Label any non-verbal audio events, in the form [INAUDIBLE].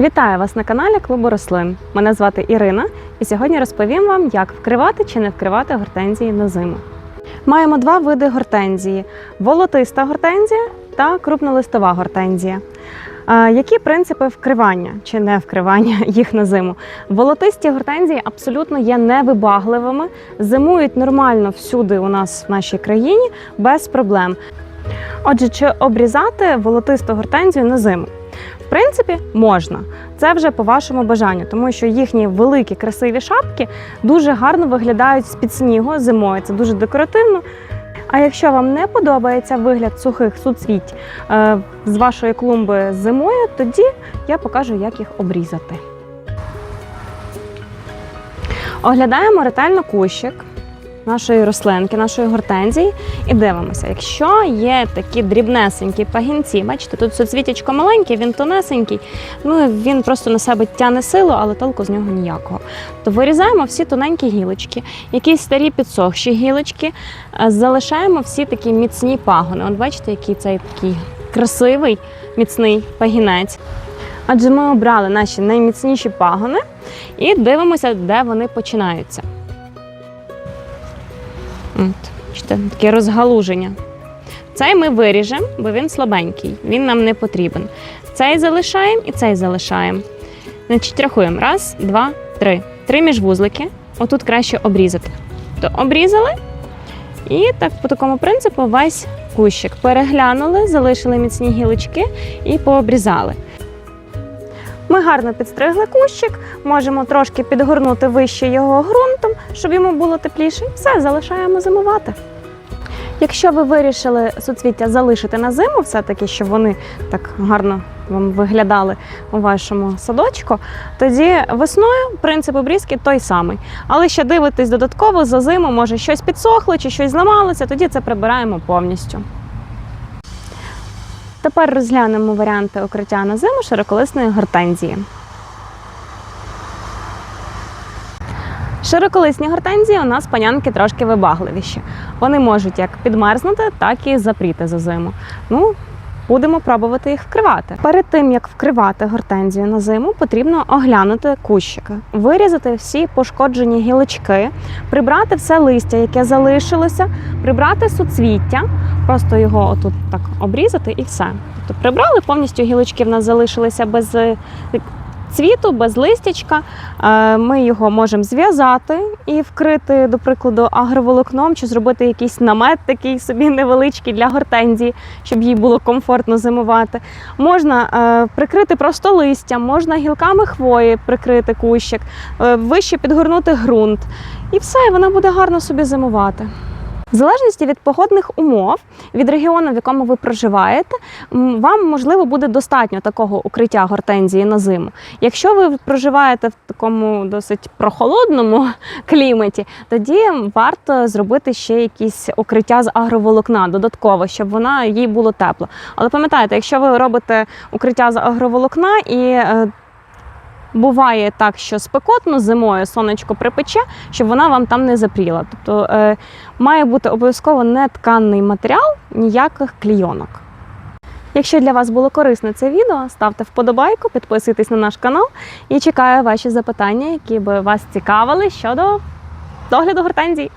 Вітаю вас на каналі Клубу рослин. Мене звати Ірина, і сьогодні розповім вам, як вкривати чи не вкривати гортензії на зиму. Маємо два види гортензії: волотиста гортензія та крупнолистова гортензія. Які принципи вкривання чи не вкривання [LAUGHS] їх на зиму? Волотисті гортензії абсолютно є невибагливими, зимують нормально всюди у нас в нашій країні без проблем. Отже, чи обрізати волотисту гортензію на зиму? В принципі, можна. Це вже по вашому бажанню, тому що їхні великі красиві шапки дуже гарно виглядають з-під снігу зимою. Це дуже декоративно. А якщо вам не подобається вигляд сухих суцвіть е, з вашої клумби зимою, тоді я покажу, як їх обрізати. Оглядаємо ретельно кущик нашої рослинки, нашої гортензії, і дивимося, якщо є такі дрібнесенькі пагінці, бачите, тут соцвітячко маленьке, він тонесенький, ну він просто на себе тяне силу, але толку з нього ніякого. То вирізаємо всі тоненькі гілочки, якісь старі підсохші гілочки, е, залишаємо всі такі міцні пагони. От бачите, який цей такий красивий, міцний пагінець. Адже ми обрали наші найміцніші пагони і дивимося, де вони починаються. От, бачите, таке розгалуження. Цей ми виріжемо, бо він слабенький, він нам не потрібен. Цей залишаємо і цей залишаємо. Значить, рахуємо. Раз, два, три. Три міжвузлики. Отут краще обрізати. То обрізали. І так по такому принципу весь кущик переглянули, залишили міцні гілочки і пообрізали. Ми гарно підстригли кущик, можемо трошки підгорнути вище його ґрунтом, щоб йому було тепліше. І Все, залишаємо зимувати. Якщо ви вирішили суцвіття залишити на зиму, все-таки, щоб вони так гарно вам виглядали у вашому садочку, тоді весною принцип обрізки той самий. Але ще дивитись додатково за зиму, може щось підсохло чи щось зламалося, тоді це прибираємо повністю. Тепер розглянемо варіанти укриття на зиму широколисної гортензії. Широколисні гортензії у нас панянки трошки вибагливіші. Вони можуть як підмерзнути, так і запріти за зиму. Ну, будемо пробувати їх вкривати. Перед тим як вкривати гортензію на зиму, потрібно оглянути кущики, вирізати всі пошкоджені гілочки, прибрати все листя, яке залишилося, прибрати суцвіття, просто його отут так обрізати і все. Тобто прибрали повністю гілочки в нас залишилися без е, цвіту, без листячка. Е, Ми його можемо зв'язати і вкрити, до прикладу, агроволокном чи зробити якийсь намет такий собі невеличкий для гортензії, щоб їй було комфортно зимувати. Можна е, прикрити просто листям, можна гілками хвої прикрити кущик, вище підгорнути ґрунт. І все, і вона буде гарно собі зимувати. В залежності від погодних умов, від регіону, в якому ви проживаєте, вам можливо буде достатньо такого укриття гортензії на зиму. Якщо ви проживаєте в такому досить прохолодному [LAUGHS] кліматі, тоді варто зробити ще якісь укриття з агроволокна додатково, щоб вона їй було тепло. Але пам'ятайте, якщо ви робите укриття з агроволокна і е, Буває так, що спекотно зимою сонечко припече, щоб вона вам там не запріла. Тобто е, має бути обов'язково не тканний матеріал, ніяких клійонок. Якщо для вас було корисне це відео, ставте вподобайку, підписуйтесь на наш канал і чекаю ваші запитання, які би вас цікавили щодо догляду гортензій.